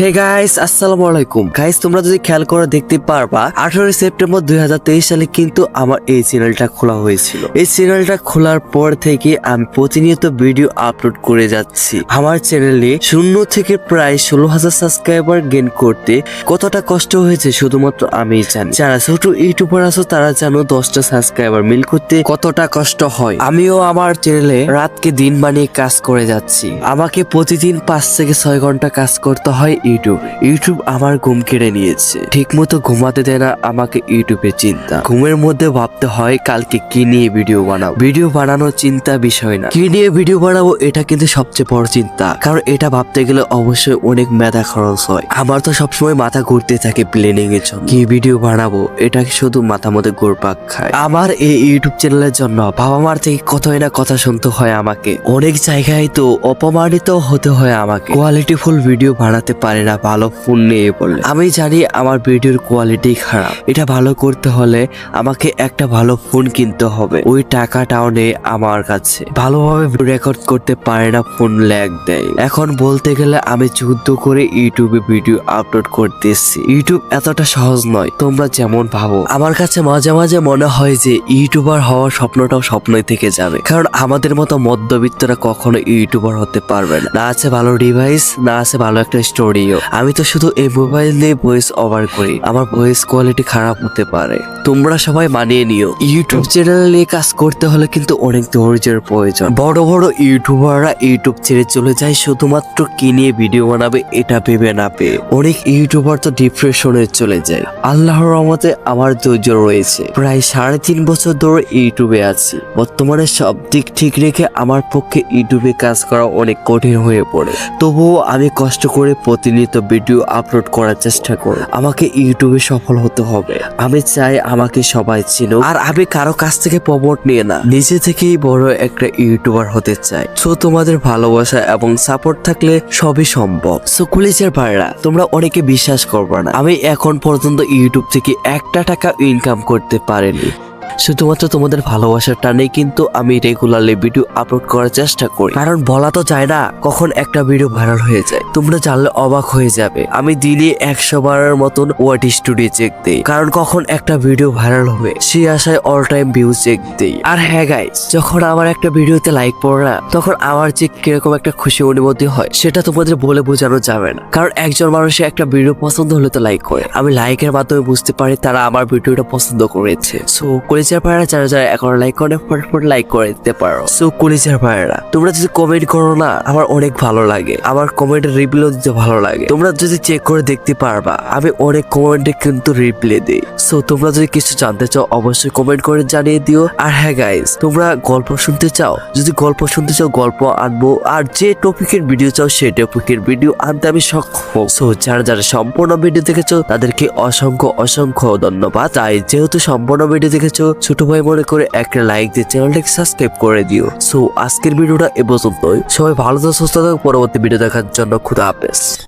Hey guys আসসালামু আলাইকুম guys তোমরা যদি খেয়াল করে দেখতে পারবা, আঠারোই সেপ্টেম্বর দুই হাজার তেইশ সালে কিন্তু আমার এই চ্যানেলটা খোলা হয়েছিল। এই চ্যানেলটা খোলার পর থেকে আমি প্রতিনিয়ত ভিডিও আপলোড করে যাচ্ছি। আমার চ্যানেলে শূন্য থেকে প্রায় ষোলো হাজার সাবস্ক্রাইবার গেইন করতে কতটা কষ্ট হয়েছে শুধুমাত্র আমি জানি। যারা ছোট ইউটিউবার আছো, তারা জানো দশটা সাবস্ক্রাইবার মিল করতে কতটা কষ্ট হয়। আমিও আমার চ্যানেলে রাতকে দিন বানিয়ে কাজ করে যাচ্ছি। আমাকে প্রতিদিন পাঁচ থেকে ছয় ঘণ্টা কাজ করতে হয়। ইউটিউব। ইউটিউব আমার ঘুম কেড়ে নিয়েছে। ঠিক মতো ঘুমাতে দেয় না আমাকে ইউটিউবে চিন্তা। ঘুমের মধ্যে ভাবতে হয়, কালকে কি নিয়ে ভিডিও বানাবো? ভিডিও বানানোর চিন্তা বিষয় না। কি নিয়ে ভিডিও বানাবো এটা কিন্তু সবচেয়ে বড় চিন্তা। কারণ এটা ভাবতে গেলে অবশ্যই অনেক মেধা খরচ হয়। আমার তো সবসময় মাথা ঘুরতে থাকে প্লেনিং এর জন্য। কি ভিডিও বানাবো? এটা শুধু মাথা মধ্যে ঘুরপাক খায়? আমার এই ইউটিউব চ্যানেলের জন্য বাবা মার থেকে কতই না কথা শুনতে হয় আমাকে। অনেক জায়গায় তো অপমানিত হতে হয় আমাকে। কোয়ালিটি ফুল ভিডিও বানাতে পারে না, ভালো ফোন নিয়ে বলে আমি জানি আমার ভিডিওর কোয়ালিটি খারাপ। এটা ভালো করতে হলে আমাকে একটা ভালো ফোন কিনতে হবে। ওই টাকাটাও নেই আমার কাছে। ভালোভাবে রেকর্ড করতে পারে না ফোন ল্যাগ দেয়। এখন বলতে গেলে আমি যুদ্ধ করে ইউটিউবে ভিডিও আপলোড করতেছি। ইউটিউব এতটা সহজ নয়, তোমরা যেমন ভাবো। আমার কাছে মাঝে মাঝে মনে হয় যে ইউটিউবার হওয়ার স্বপ্নটাও স্বপ্নই থেকে যাবে। কারণ আমাদের মতো মধ্যবিত্তরা কখনো ইউটিউবার হতে পারবে না। আছে ভালো ডিভাইস না আছে ভালো একটা স্টোরিও আমি তো শুধু এই মোবাইল দিয়ে ভয়েস ওভার করি। আমার ভয়েস কোয়ালিটি খারাপ হতে পারে। তোমরা সবাই মানিয়ে নিও। ইউটিউব চ্যানেল কাজ করতে হলে কিন্তু অনেক ধৈর্যের প্রয়োজন। বড় বড় ইউটিউবাররা ইউটিউব ছেড়ে চলে যায়, শুধুমাত্র কি নিয়ে ভিডিও বানাবে এটা ভেবে না পেয়ে। অনেক ইউটিউবার তো ডিপ্রেশনে চলে যায়। আল্লাহর রহমতে আমার ধৈর্য রয়েছে। প্রায় সাড়ে তিন বছর ধরে ইউটিউবে আছি। বর্তমানে সব দিক ঠিক রেখে আমার পক্ষে ইউটিউবে কাজ করা অনেক কঠিন হয়ে পড়ে। তবুও আমি কষ্ট করে প্রতিনিয়ত ভিডিও আপলোড করার চেষ্টা করি। আমাকে ইউটিউবে সফল হতে হবে। আমি চাই আমাকে সবাই চিনুক। আর আমি কারও কাছ থেকে প্রমোট নিয়ে না, নিজে থেকেই বড় একটা ইউটিউবার হতে চাই। সো তোমাদের ভালোবাসা এবং সাপোর্ট থাকলে সবই সম্ভব। সো কলেজের ভাইরা, তোমরা অনেকে বিশ্বাস করবে না। আমি এখন পর্যন্ত ইউটিউব থেকে একটা টাকা ইনকাম করতে পারিনি। শুধুমাত্র তোমাদের ভালোবাসার টানে কিন্তু আমি রেগুলারলি ভিডিও আপলোড করার চেষ্টা করি। কারণ বলা তো যায় না কখন একটা ভিডিও ভাইরাল হয়ে যায়। তোমরা জানলে অবাক হয়ে যাবে। আমি দিনে একশো বারের মতন ওয়াট স্টুডিও চেক দিই। কারণ কখন একটা ভিডিও ভাইরাল হবে সেই আশায় অল টাইম ভিউ চেক দিই। আর হ্যাঁ গাইস যখন আমার একটা ভিডিওতে লাইক পড়ে না, তখন আমার যে কীরকম একটা খুশি অনুভূতি হয়, সেটা তোমাদের বলে বোঝানো যাবে না। কারণ একজন মানুষের একটা ভিডিও পছন্দ হলে তো লাইক করে। আমি লাইকের মাধ্যমে বুঝতে পারি তারা আমার ভিডিওটা পছন্দ করেছে। সো কলেজের ভাইরা যারা যারা এখন লাইক করে, ফটফট লাইক করে দিতে পারো। সো কলেজের ভাইরা তোমরা যদি কমেন্ট করো না, আমার অনেক ভালো লাগে। আমার কমেন্টের রিপ্লাই দিতে ভালো লাগে। তোমরা যদি চেক করে দেখতে পারবা, আমি অনেক কমেন্টে কিন্তু রিপ্লাই দিই। সো তোমরা যদি কিছু জানতে চাও, অবশ্যই কমেন্ট করে জানিয়ে দিও। আর হ্যাঁ গাইস তোমরা গল্প শুনতে চাও, যদি গল্প শুনতে চাও, গল্প আনব। আর যে টপিকের ভিডিও চাও, সেই টপিকের ভিডিও আনতে আমি সক্ষম। সো যারা যারা সম্পূর্ণ ভিডিও দেখেছ, তাদেরকে অসংখ্য অসংখ্য ধন্যবাদ। তাই যেহেতু সম্পূর্ণ ভিডিও দেখেছ ছোট ভাই মনে করে একটা লাইক দিয়ে চ্যানেলটাকে সাবস্ক্রাইব করে দিও। সো আজকের ভিডিওটা এ পর্যন্তই। সবাই ভালো থাকো, সুস্থ থাকো। পরবর্তী ভিডিও দেখার জন্য খুদা হাফেজ।